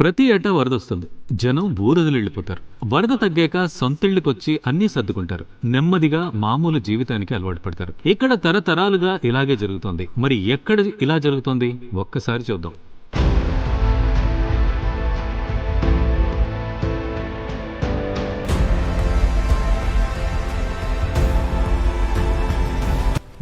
ప్రతి ఏటా వరద వస్తుంది. జనం ఊరదులు వెళ్ళిపోతారు. వరద తగ్గాక సొంతిళ్ళకొచ్చి అన్నీ సర్దుకుంటారు. నెమ్మదిగా మామూలు జీవితానికి అలవాటు పడతారు. ఇక్కడ తరతరాలుగా ఇలాగే జరుగుతోంది. మరి ఎక్కడ ఇలా జరుగుతోంది? ఒక్కసారి చూద్దాం.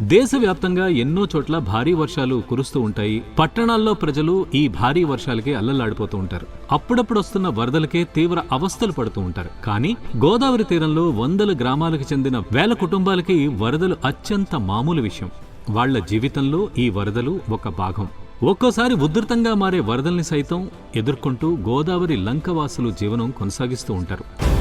దేశవ్యాప్తంగా ఎన్నో చోట్ల భారీ వర్షాలు కురుస్తూ ఉంటాయి. పట్టణాల్లో ప్రజలు ఈ భారీ వర్షాలకి అల్లల్లాడిపోతూ ఉంటారు. అప్పుడప్పుడు వస్తున్న వరదలకే తీవ్ర అవస్థలు పడుతూ ఉంటారు. కానీ గోదావరి తీరంలో వందల గ్రామాలకు చెందిన వేల కుటుంబాలకి వరదలు అత్యంత మామూలు విషయం. వాళ్ళ జీవితంలో ఈ వరదలు ఒక భాగం. ఒక్కోసారి ఉధృతంగా మారే వరదల్ని సైతం ఎదుర్కొంటూ గోదావరి లంకవాసులు జీవనం కొనసాగిస్తూ ఉంటారు.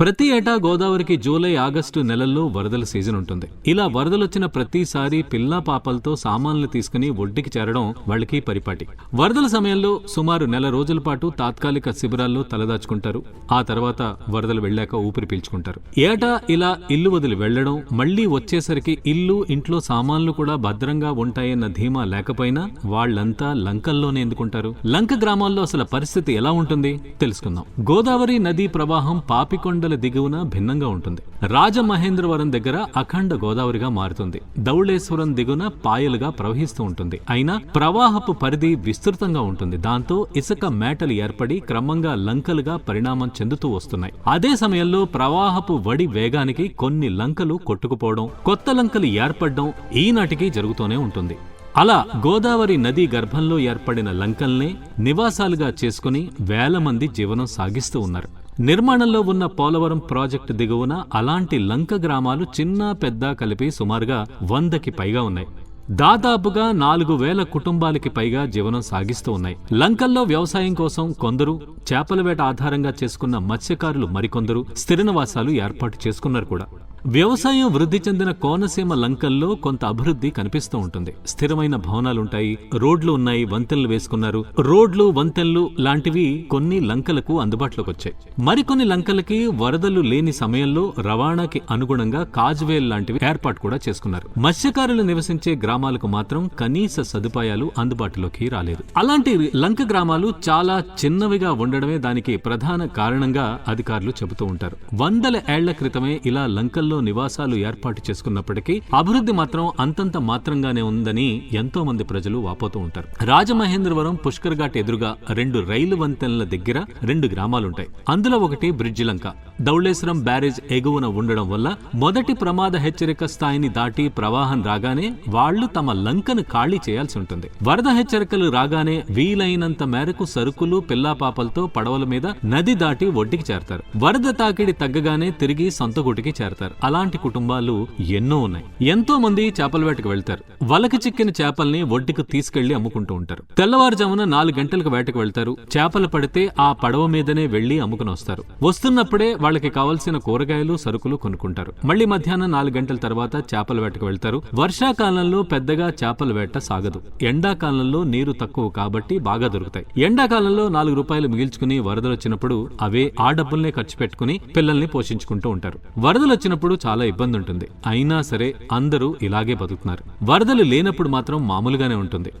ప్రతి ఏటా గోదావరికి జూలై ఆగస్టు నెలల్లో వరదల సీజన్ ఉంటుంది. ఇలా వరదలొచ్చిన ప్రతిసారి పిల్లా పాపలతో సామాన్లు తీసుకుని ఒడ్డుకి చేరడం వాళ్ళకి పరిపాటి. వరదల సమయంలో సుమారు నెల రోజుల పాటు తాత్కాలిక శిబిరాల్లో తలదాచుకుంటారు. ఆ తర్వాత వరదలు వెళ్ళాక ఊపిరి పీల్చుకుంటారు. ఏటా ఇలా ఇల్లు వదిలి వెళ్ళడం మళ్ళీ వచ్చేసరికి ఇల్లు ఇంట్లో సామాన్లు కూడా భద్రంగా ఉంటాయన్న ధీమా లేకపోయినా వాళ్ళంతా లంకల్లోనే ఎందుకుంటారు? లంక గ్రామాల్లో అసలు పరిస్థితి ఎలా ఉంటుంది? తెలుసుకుందాం. గోదావరి నదీ ప్రవాహం పాపికొండ పాపికొండల దిగువన భిన్నంగా ఉంటుంది. రాజమహేంద్రవరం దగ్గర అఖండ గోదావరిగా మారుతుంది. ధౌళేశ్వరం దిగువన పాయలుగా ప్రవహిస్తూ ఉంటుంది. అయినా ప్రవాహపు పరిధి విస్తృతంగా ఉంటుంది. దాంతో ఇసుక మేటలు ఏర్పడి క్రమంగా లంకలుగా పరిణామం చెందుతూ వస్తున్నాయి. అదే సమయంలో ప్రవాహపు వడి వేగానికి కొన్ని లంకలు కొట్టుకుపోవడం కొత్త లంకలు ఏర్పడడం ఈనాటికి జరుగుతూనే ఉంటుంది. అలా గోదావరి నదీ గర్భంలో ఏర్పడిన లంకల్నే నివాసాలుగా చేసుకుని వేల మంది జీవనం సాగిస్తూ ఉన్నారు. నిర్మాణంలో ఉన్న పోలవరం ప్రాజెక్టు దిగువన అలాంటి లంక గ్రామాలు చిన్న పెద్ద కలిపి సుమారుగా వందకి పైగా ఉన్నాయి. దాదాపుగా నాలుగు వేల కుటుంబాలకి పైగా జీవనం సాగిస్తూ ఉన్నాయి. లంకల్లో వ్యవసాయం కోసం కొందరు చేపల వేట ఆధారంగా చేసుకున్న మత్స్యకారులు మరికొందరు స్థిర నివాసాలు ఏర్పాటు చేసుకున్నారు కూడా. వ్యవసాయం వృద్ధి చెందిన కోనసీమ లంకల్లో కొంత అభివృద్ధి కనిపిస్తూ ఉంటుంది. స్థిరమైన భవనాలుంటాయి రోడ్లు ఉన్నాయి వంతెనలు వేసుకున్నారు. రోడ్లు వంతెనలు లాంటివి కొన్ని లంకలకు అందుబాటులోకి వచ్చాయి మరికొన్ని లంకలకి వరదలు లేని సమయంలో రవాణాకి అనుగుణంగా కాజ్వేల్ లాంటివి ఏర్పాటు కూడా చేసుకున్నారు. మత్స్యకారులు నివసించే గ్రామాలకు మాత్రం కనీస సదుపాయాలు అందుబాటులోకి రాలేదు. అలాంటి లంక గ్రామాలు చాలా చిన్నవిగా ఉండడమే దానికి ప్రధాన కారణంగా అధికారులు చెబుతూ ఉంటారు. వందల ఏళ్ళ క్రితమే ఇలా లంకల్లో నివాసాలు ఏర్పాటు చేసుకున్నప్పటికీ అభివృద్ధి మాత్రం అంతంత మాత్రంగానే ఉందని ఎంతో మంది ప్రజలు వాపోతూ ఉంటారు. రాజమహేంద్రవరం పుష్కర్ ఘాట్ ఎదురుగా రెండు రైలు వంతెనల దగ్గర రెండు గ్రామాలుంటాయి. అందులో ఒకటి బ్రిడ్జి లంక. దౌళేశ్వరం బ్యారేజ్ ఎగువన ఉండడం వల్ల మొదటి ప్రమాద హెచ్చరిక స్థాయిని దాటి ప్రవాహం రాగానే వాళ్ళు తమ లంకను ఖాళీ చేయాల్సి ఉంటుంది. వరద హెచ్చరికలు రాగానే వీలైనంత మేరకు సరుకులు పిల్లాపాపలతో పడవల మీద నది దాటి ఒడ్డుకి చేరతారు. వరద తాకిడి తగ్గగానే తిరిగి సొంత గుటికి చేరతారు. అలాంటి కుటుంబాలు ఎన్నో ఉన్నాయి. ఎంతో మంది చేపల వేటకు వెళ్తారు. వలకి చిక్కిన చేపల్ని ఒడ్డుకు తీసుకెళ్ళి అమ్ముకుంటూ ఉంటారు. తెల్లవారుజామున నాలుగు గంటలకు వేటకు వెళ్తారు. చేపలు పడితే ఆ పడవ మీదనే వెళ్ళి అమ్ముకుని వస్తారు. వస్తున్నప్పుడే వాళ్ళకి కావలసిన కూరగాయలు సరుకులు కొనుక్కుంటారు. మళ్ళీ మధ్యాహ్నం నాలుగు గంటల తర్వాత చేపల వేటకు వెళ్తారు. వర్షాకాలంలో పెద్దగా చేపల వేట సాగదు. ఎండాకాలంలో నీరు తక్కువ కాబట్టి బాగా దొరుకుతాయి. ఎండాకాలంలో నాలుగు రూపాయలు మిగిల్చుకుని వరదలు వచ్చినప్పుడు అవే ఆ డబ్బుల్నే ఖర్చు పెట్టుకుని పిల్లల్ని పోషించుకుంటూ ఉంటారు. వరదలు వచ్చినప్పుడు చాలా ఇబ్బంది ఉంటుంది అయినా సరే అందరూ ఇలాగే బతుకుతున్నారు. వరదలు లేనప్పుడు మాత్రం మామూలుగానే ఉంటుంది.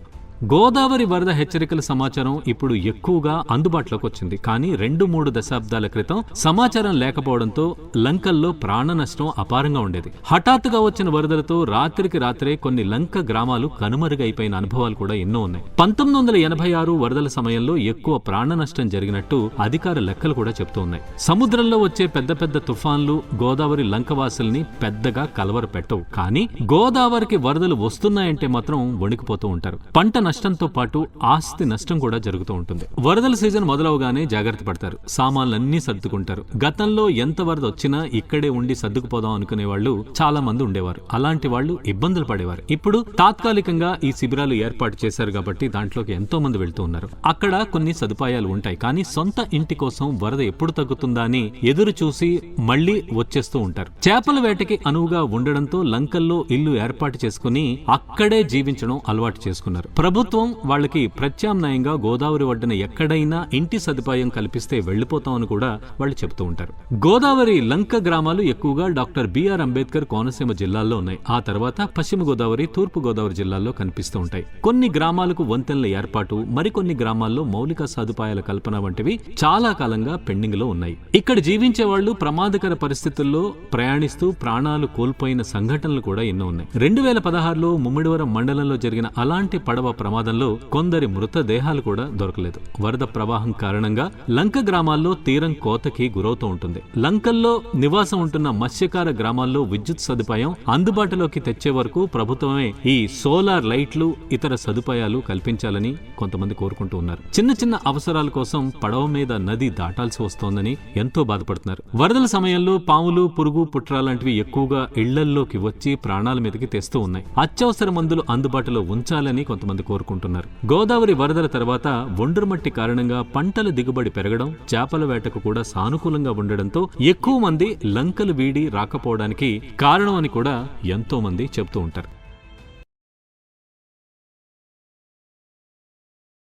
గోదావరి వరద హెచ్చరికల సమాచారం ఇప్పుడు ఎక్కువగా అందుబాటులోకి వచ్చింది. కానీ రెండు మూడు దశాబ్దాల క్రితం సమాచారం లేకపోవడంతో లంకల్లో ప్రాణ నష్టం అపారంగా ఉండేది. హఠాత్తుగా వచ్చిన వరదలతో రాత్రికి రాత్రే కొన్ని లంక గ్రామాలు కనుమరుగైపోయిన అనుభవాలు కూడా ఎన్నో ఉన్నాయి. పంతొమ్మిది వందల ఎనభై ఆరు వరదల సమయంలో ఎక్కువ ప్రాణ నష్టం జరిగినట్టు అధికార లెక్కలు కూడా చెబుతూ ఉన్నాయి. సముద్రంలో వచ్చే పెద్ద పెద్ద తుఫాన్లు గోదావరి లంకవాసుల్ని పెద్దగా కలవర పెట్టవు కానీ గోదావరికి వరదలు వస్తున్నాయంటే మాత్రం వణికిపోతూ ఉంటారు. పంట నష్టంతో పాటు ఆస్తి నష్టం కూడా జరుగుతూ ఉంటుంది. వరదల సీజన్ మొదలవగానే జాగ్రత్త పడతారు. సామాన్లన్నీ సర్దుకుంటారు. గతంలో ఎంత వరద వచ్చినా ఇక్కడే ఉండి సర్దుకుపోదాం అనుకునే వాళ్ళు చాలా మంది ఉండేవారు. అలాంటి వాళ్ళు ఇబ్బందులు పడేవారు. ఇప్పుడు తాత్కాలికంగా ఈ శిబిరాలు ఏర్పాటు చేశారు కాబట్టి దాంట్లోకి ఎంతో మంది వెళ్తూ ఉన్నారు. అక్కడ కొన్ని సదుపాయాలు ఉంటాయి. కానీ సొంత ఇంటి కోసం వరద ఎప్పుడు తగ్గుతుందా అని ఎదురు చూసి మళ్ళీ వచ్చేస్తూ ఉంటారు. చేపల వేటకి అనువుగా ఉండడంతో లంకల్లో ఇల్లు ఏర్పాటు చేసుకుని అక్కడే జీవించడం అలవాటు చేసుకున్నారు. ప్రభుత్వం ప్రభుత్వం వాళ్ళకి ప్రత్యామ్నాయంగా గోదావరి ఒడ్డున ఎక్కడైనా ఇంటి సదుపాయం కల్పిస్తే వెళ్ళిపోతామని కూడా వాళ్ళు చెబుతూ ఉంటారు. గోదావరి లంక గ్రామాలు ఎక్కువగా డాక్టర్ బిఆర్ అంబేద్కర్ కోనసీమ జిల్లాల్లో ఉన్నాయి. ఆ తర్వాత పశ్చిమ గోదావరి తూర్పు గోదావరి జిల్లాల్లో కనిపిస్తూ ఉంటాయి. కొన్ని గ్రామాలకు వంతెనల ఏర్పాటు మరికొన్ని గ్రామాల్లో మౌలిక సదుపాయాల కల్పన వంటివి చాలా కాలంగా పెండింగ్లో ఉన్నాయి. ఇక్కడ జీవించే వాళ్ళు ప్రమాదకర పరిస్థితుల్లో ప్రయాణిస్తూ ప్రాణాలు కోల్పోయిన సంఘటనలు కూడా ఎన్నో ఉన్నాయి. రెండు వేల పదహారులో ముమ్మిడివరం మండలంలో జరిగిన అలాంటి పడవ ప్రమాదంలో కొందరి మృతదేహాలు కూడా దొరకలేదు. వరద ప్రవాహం కారణంగా లంక గ్రామాల్లో తీరం కోతకి గురవుతూ ఉంటుంది. లంకల్లో నివాసం ఉంటున్న మత్స్యకార గ్రామాల్లో విద్యుత్ సదుపాయం అందుబాటులోకి తెచ్చే వరకు ప్రభుత్వమే ఈ సోలార్ లైట్లు ఇతర సదుపాయాలు కల్పించాలని కొంతమంది కోరుకుంటూ ఉన్నారు. చిన్న చిన్న అవసరాల కోసం పడవ మీద నది దాటాల్సి వస్తోందని ఎంతో బాధపడుతున్నారు. వరదల సమయంలో పాములు పురుగు పుట్ర లాంటివి ఎక్కువగా ఇళ్ళల్లోకి వచ్చి ప్రాణాల మీదకి తెస్తూ ఉన్నాయి. అత్యవసర మందులు అందుబాటులో ఉంచాలని కొంతమంది కోరుకుంటున్నారు. గోదావరి వరదల తర్వాత ఒండ్రుమట్టి కారణంగా పంటల దిగుబడి పెరగడం చేపల వేటకు కూడా సానుకూలంగా ఉండడంతో ఎక్కువ మంది లంకలు వీడి రాకపోవడానికి కారణం అని కూడా ఎంతో మంది చెబుతూ ఉంటారు.